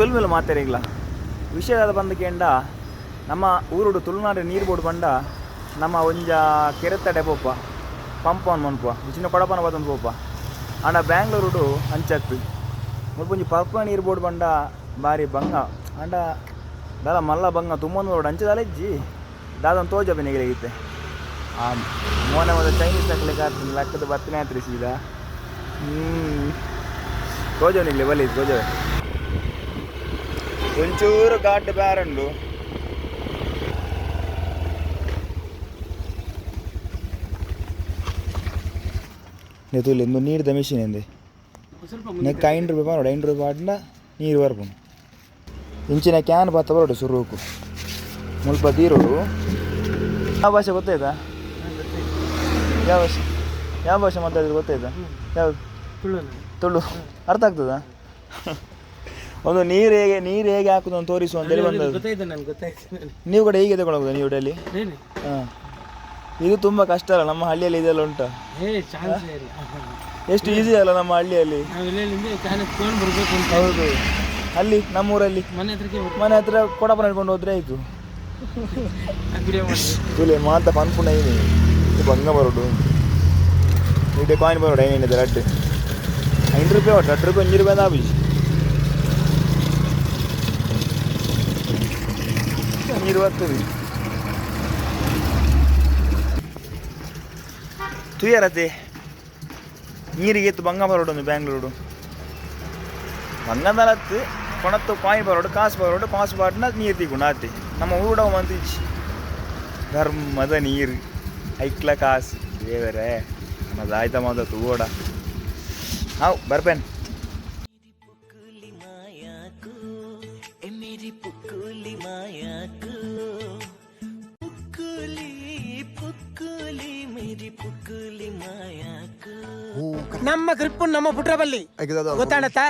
ಸೊಲ್ಮೆಲ್ಲ ಮಾತಾಡಿಲ್ಲ ವಿಷಯದ ಬಂದಕೇಂಡ ನಮ್ಮ ಊರುಡು ತುಳುನಾಡು ನೀರು ಬೋರ್ಡ್ ಬಂಡ ನಮ್ಮ ಒಂಜ ಕೆರೆತಡೆ ಪೋಪ. ಪಂಪನ್ ಮನ್ಪ ಚಿನ್ನ ಕೊಡಪನ ಬದನ್ ಪೋಪ. ಆಂಡ ಬ್ಯಾಂಗ್ಳೂರುಡು ಅಂಚತ್ತು ಮುಲ್ಪೊಂಜಿ ಪರ್ಪ ನೀರು ಬೋರ್ಡ್ ಬಂಡ ಬಾರಿ ಬಂಗ. ಆಂಡ ದಾದ ಮಲ್ಲ ಬಂಗ ತುಂಬೊಂದು ರೋಡ್ ಅಂಚದಾಲೆಜ್ಜಿ ದಾದನ್ ತೋಜ ಬೆನಿಗಿತ್ತೆ ಆ ಮೋನೆ ಮೊದಲು ಚೈನೀಸ್ ಹಾಕ್ಲಿಕ್ಕೆ ಆಗ್ತದೆ ಲಕ್ಕದ ಬತ್ತನೇ ಹತ್ರ ಸೀದಾ. ಹ್ಞೂ ತೋಜವನಿಗ್ಲಿ ಬಲಿ ತೋಜವೆ ಒಂಚೂರು ಘಾಟ್ ಬ್ಯಾರಂಡು ನೆತುಲಿ ಇಂದು ನೀರ್ದ ಮೆಷಿನ್ ಎಂದೆ ನೆಕ್ಕ ಐನೂರು ರೂಪಾಯಿ ಮಾಡೋಡು ಐನೂರು ರೂಪಾಯಿ ಆಡಿನ ನೀರು ಬರ್ಬೋದು. ಇಂಚಿನ ಕ್ಯಾನ್ ಬತ್ತ ಬರೋಡು ಸುರುಕು ಮುಲ್ಪ ತೀರೋಡು ಯಾವ ಭಾಷೆ ಗೊತ್ತಾಯ್ತಾ? ಯಾವ ಭಾಷೆ? ಯಾವ ಭಾಷೆ ಮಾತಾಡಿದ್ರೆ ಗೊತ್ತಾಯ್ತಾ? ಯಾವ್ದು? ತುಳು. ಅರ್ಥ ಆಗ್ತದಾ? ಒಂದು ನೀರು ಹೇಗೆ ನೀರು ಹೇಗೆ ಹಾಕುದು ಅಂತ ತೋರಿಸು ಅಂತೇಳಿ ಬಂದದ್ದು. ಗೊತ್ತಾಯ್ತು ನನ್ಗೆ? ಗೊತ್ತಾಯ್ತು ನೀವು ಕೂಡ ಹೀಗೆ ತಗೊಳ್ಬೋದು ನೀವು ಡೈಲಿ? ಏನು ಹಾಂ. ಇದು ತುಂಬ ಕಷ್ಟ ಅಲ್ಲ ನಮ್ಮ ಹಳ್ಳಿಯಲ್ಲಿ ಇದೆಲ್ಲ ಉಂಟು. ಎಷ್ಟು ಈಸಿ ಅಲ್ಲ ನಮ್ಮ ಹಳ್ಳಿಯಲ್ಲಿ. ಹೌದು. ಅಲ್ಲಿ ನಮ್ಮೂರಲ್ಲಿ. ಮನೆ ಮನೆ ಹತ್ರ ಕೊಡಪ ನಡ್ಕೊಂಡು ಹೋದ್ರೆ ಆಯ್ತು. ತುಲೆ ಮಾತ ಪನ್ಪುಣ ಇದು ಬಂಗ ಬರೋಡು ಇದೆ ಕಾಯಿನ್ ಬರೋಡು ಏನಿದೆ ಲಡ್ಡು ಐದು ರೂಪಾಯಿ ಒಟ್ಟು ಹತ್ತು ರೂಪಾಯಿ ಅಂಜು ರೂಪಾಯಿ ದಾಬಿ ನೀರು ಬರ್ತದೆ ತುಯ್ಯರತೆ, ನೀರಿಗೆ ಎತ್ತು ಬಂಗ ಬರೋಡು ಬ್ಯಾಂಗ್ಳೂರು. ಬಂಗದಲತ್ತು ಕೊಣತ್ತು ಕಾಯಿ ಬರೋಡು, ಕಾಸು ಬರೋಡು, ಕಾಸು ಬಾಟ್ನ ನೀರು ತಿಕೊಂಡು ಆತಿ ನಮ್ಮ ಊಡ ಮಂತಿಜ್ ಧರ್ಮದ ನೀರು, ಐಕ್ಲ ಕಾಸು. ದೇವರೇ ನಮ್ಮದು ಆಯ್ತ ಮಾದ ಹೌ ಹಾವು పుక్కులి మాయాకులో పుక్కులి పుక్కులి మిరి పుక్కులి మాయాకు ನಮ್ಮ ಗ್ರಿಪ್ ನಮ್ಮ ಪುಟ್ರಬಲ್ಲಿ ಗೊತ್ತಾಡತ್ತಾ